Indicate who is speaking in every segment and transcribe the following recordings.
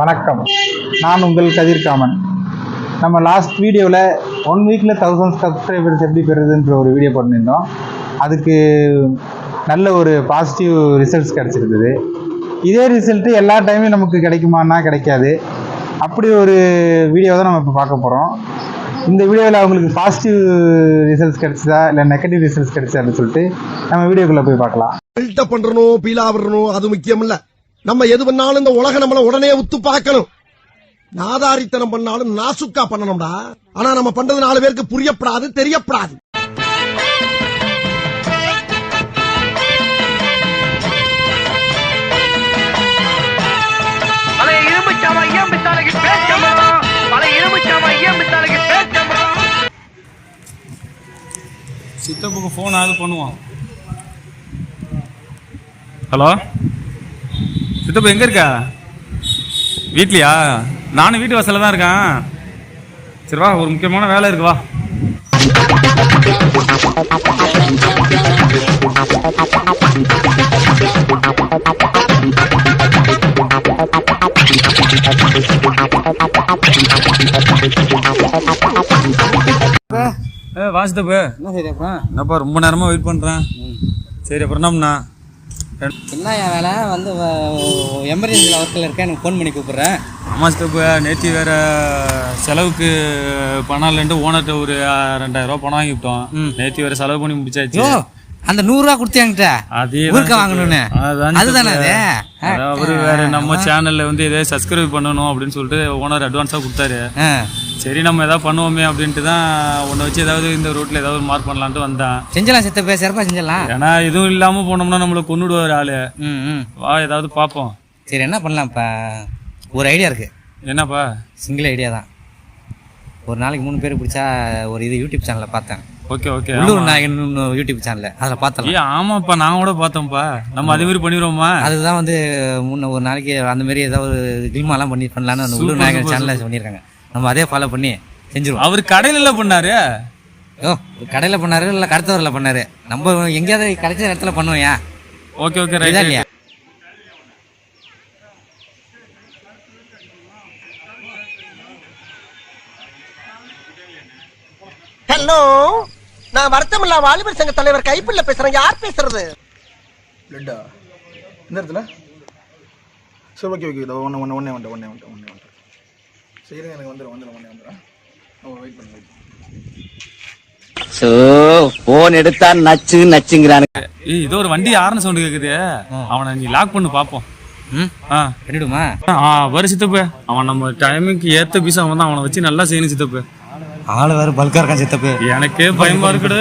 Speaker 1: வணக்கம். நான் உங்கள் கதிர்காமன். நம்ம லாஸ்ட் வீடியோவில் ஒன் வீக்கில் தௌசண்ட் சப்ஸ்கிரைபர்ஸ் எப்படி பெறுதுன்ற ஒரு வீடியோ பண்ணியிருந்தோம் அதுக்கு நல்ல ஒரு பாசிட்டிவ் ரிசல்ட்ஸ் கிடச்சிருந்தது. இதே ரிசல்ட்டு எல்லா டைமும் நமக்கு கிடைக்குமான்னா கிடைக்காது. அப்படி ஒரு வீடியோ தான் நம்ம இப்போ பார்க்க போகிறோம் இந்த வீடியோவில் அவங்களுக்கு பாசிட்டிவ் ரிசல்ட்ஸ் கிடைச்சதா இல்லை நெகட்டிவ் ரிசல்ட்ஸ் கிடைச்சதான்னு சொல்லிட்டு நம்ம வீடியோக்குள்ளே போய் பார்க்கலாம்.
Speaker 2: பில்டப் பண்றணும் பீலா அது முக்கியம் இல்லை நம்ம எது பண்ணாலும் இந்த உலகம் நம்மள உடனே உத்து பார்க்கணும். நாதாரித்தனம் பண்ணாலும் நாசுக்கா பண்ணணும்டா. ஆனா நம்ம பண்றது நாலு பேருக்கு புரியப்படாது தெரியப்படாது.
Speaker 3: சித்தப்புக்கு ஃபோன் ஆகுது பண்ணுவான். ஹலோ? சித்தப்பு எங்கே இருக்கா? வீட்லையா? நானும் வீட்டு வாசலில் தான் இருக்கேன். சரி வா ஒரு முக்கியமான வேலை இருக்கு வா. ஏ வா சித்தப்பு.
Speaker 4: என்ன சரியாப்பா
Speaker 3: என்னப்பா ரொம்ப நேரமாக வெயிட் பண்ணுறேன் சரி அப்புறம் என்னம்ண்ணா
Speaker 4: என்ன என் வேலை? வந்து எமர்ஜென்சி ஒர்க்கில் இருக்கேன். எனக்கு ஃபோன் பண்ணி கூப்பிட்றேன்.
Speaker 3: அம்மா சித்தப்பு நேற்று வேற செலவுக்கு பணம் இல்லைன்ட்டு ஓனர்கிட்ட ஒரு ரெண்டாயிரம் ரூபா பணம் வாங்கிவிட்டோம் நேற்று வேற செலவு பண்ணி முடிச்சாச்சு.
Speaker 4: அந்த நூறுரூவா கொடுத்து என்கிட்ட ஊருக்க வாங்கணும்னு. அதுதானே அது?
Speaker 3: அவரு வேற நம்ம சேனல்ல வந்து எதாவது சப்ஸ்கிரைப் பண்ணணும் அப்படின்னு சொல்லிட்டு ஓனர் அட்வான்ஸா கொடுத்தாரு. சரி நம்ம ஏதாவது பண்ணுவோமே அப்படின்ட்டு தான் உன்னை வச்சு ஏதாவது இந்த ரூட்ல ஏதாவது ஒரு மார்க் பண்ணலான்ட்டு வந்தேன்.
Speaker 4: செஞ்சலாம் சித்த பேர் சிறப்பாக செஞ்சிடலாம்
Speaker 3: ஏன்னா எதுவும் இல்லாம போனோம்னா நம்மளை கொன்னுடுவார் ஆளு. வா ஏதாவது பார்ப்போம்.
Speaker 4: சரி என்ன பண்ணலாம்ப்பா? ஒரு ஐடியா இருக்கு.
Speaker 3: என்னப்பா?
Speaker 4: சிங்கிள் ஐடியா தான். ஒரு நாளைக்கு மூணு பேர் பிடிச்சா ஒரு இது யூடியூப் சேனலில் பார்த்தேன்.
Speaker 3: ஓகே ஓகே
Speaker 4: உள்ளூர் நாயகன் யூடியூப் சேனலில் அதில் பார்த்தலாம்.
Speaker 3: ஏ ஆமாப்பா நான் கூட பார்த்தோம்ப்பா நம்ம அதே மாதிரி பண்ணிடுவோமா?
Speaker 4: அதுதான் வந்து முன்ன ஒரு நாளைக்கு அந்த மாதிரி ஏதாவது ஒரு கில்மாலாம் பண்ணி பண்ணலான்னு அந்த உள்ளூர் நாயகன் சேனலில் பண்ணியிருக்காங்க. நம்ம அதே ஃபாலோ பண்ணி செஞ்சுருவோம்.
Speaker 3: அவர் கடையில பண்ணாரு?
Speaker 4: ஓ கடையில் பண்ணாரு இல்லை கடத்தவரில் பண்ணாரு. நம்ம எங்கேயாவது கிடைச்ச இடத்துல பண்ணுவோம் ஏன்
Speaker 3: ஓகே ஓகே ரைட்
Speaker 4: இல்லையா
Speaker 2: ஹலோ நான் வருத்தமில்லா வாலிபர் சங்க தலைவர் கைப்பிள்ள பேசுறேன். யார் பேசுறது?
Speaker 5: லட்டா இந்த இடத்துல? சரி ஓகே ஓகே இதோ ஒன்று ஒன்று ஒன்றே வந்துட்டேன் ஒன்றே வந்துட்டேன் ஒன்றே வந்துட்டேன் சரி எனக்கு வந்துடும் வந்துடும் ஒன்றே வந்துடும் வெயிட் பண்ணு வெயிட்
Speaker 6: சோ போன் எடுத்தா நச்சு நச்சுங்கிறானு.
Speaker 3: ஏய் இதோ ஒரு வண்டி ஆரன் சவுண்ட் கேக்குது. அவனை நீ லாக் பண்ணு பாப்போம்.
Speaker 4: பண்ணிடுமா
Speaker 3: ஆ. வர சித்தப்பு. அவன் நம்ம டைமுக்கு ஏத்த பீஸ் அவன் தான் அவனை வச்சு நல்லா செய்யணும் சித்தப்பு.
Speaker 4: ஆள் வேறு பல்கா இருக்கான் சித்தப்பு.
Speaker 3: எனக்கே பயமா இருக்குடு.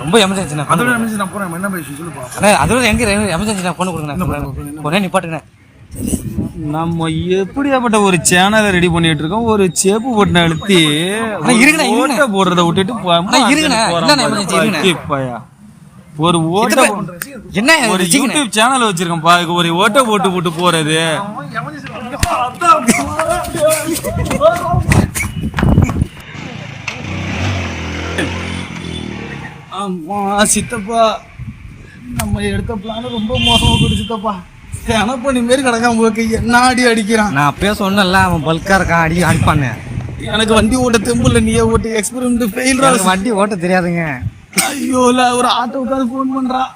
Speaker 4: ரொம்ப எமர்ஜென்சி
Speaker 5: அதோட நிமிஷம் நான் போகிறேன் என்ன பேசி சொல்லுப்பா
Speaker 4: அண்ணா அதோட எங்க எமர்ஜென்சி நான் பொண்ணு கொடுங்க உடனே நிப்பாட்டுங்க
Speaker 3: நம்ம எப்படியாப்பட்ட ஒரு சேனலை ரெடி பண்ணிட்டு இருக்கோம்? ஒரு சேப்பு போட்டு அழுத்தி. ஓட்ட போடுறத விட்டுட்டு ஒரு ஓட்ட
Speaker 4: என்ன
Speaker 3: ஒரு? யூடியூப் சேனல் வச்சிருக்கேன் பா இதுக்கு ஒரு ஓட்ட போட்டு போட்டு போறது. ஆமா சித்தப்பா. நம்ம எடுத்த பிளான் ரொம்ப மோசமா போயிடுச்சு சித்தப்பா. எனப்பண்ணி மாரி கிடக்காம போக்கு என்ன அடி அடிக்கிறான்?
Speaker 4: நான் அப்பயே சொன்னேன்ல அவன் பல்கா இருக்கான் அடி அடிப்பான்னு.
Speaker 3: எனக்கு வண்டி ஓட்ட தெம்புல நீயே ஓட்டு. எக்ஸ்பெரிமெண்ட் ஃபெயில்
Speaker 4: எனக்கு வண்டி ஓட்ட தெரியாதுங்க.
Speaker 3: ஐயோ ஒரு ஆட்டோக்காரர் ஃபோன் பண்றான்